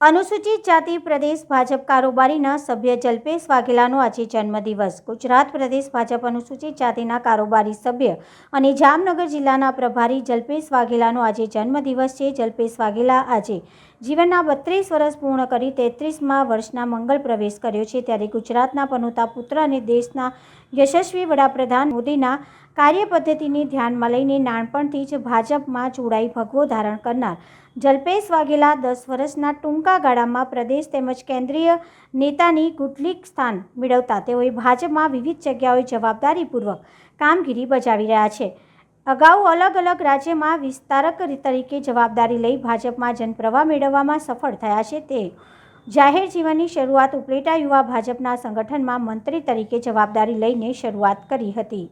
અનુસૂચિત જાતિ પ્રદેશ ભાજપ કારોબારીના સભ્ય જલ્પેશ વાઘેલાનો આજે જન્મદિવસ. ગુજરાત પ્રદેશ ભાજપ અનુસૂચિત જાતિના કારોબારી સભ્ય અને જામનગર જિલ્લાના પ્રભારી જલ્પેશ વાઘેલાનો આજે જન્મદિવસ છે. જલ્પેશ વાઘેલા આજે જીવનના બત્રીસ વર્ષ પૂર્ણ કરી તેત્રીસમાં વર્ષના મંગળ પ્રવેશ કર્યો છે. ત્યારે ગુજરાતના પનોતા પુત્ર અને દેશના યશસ્વી વડાપ્રધાન મોદીના કાર્યપદ્ધતિને ધ્યાનમાં લઈને નાનપણથી જ ભાજપમાં જોડાઈ ભગવો ધારણ કરનાર જલ્પેશ વાઘેલા દસ વર્ષના ટૂંકા ગાળામાં પ્રદેશ તેમજ કેન્દ્રીય નેતાની ગુટલીક સ્થાન મેળવતા તેઓએ ભાજપમાં વિવિધ જગ્યાઓએ જવાબદારીપૂર્વક કામગીરી બજાવી રહ્યા છે. અગાઉ અલગ અલગ રાજ્યમાં વિસ્તારક તરીકે જવાબદારી લઈ ભાજપમાં જનપ્રવાહ મેળવવામાં સફળ થયા છે તે. જાહેર જીવનની શરૂઆત ઉપલેટા યુવા ભાજપના સંગઠનમાં મંત્રી તરીકે જવાબદારી લઈને શરૂઆત કરી હતી.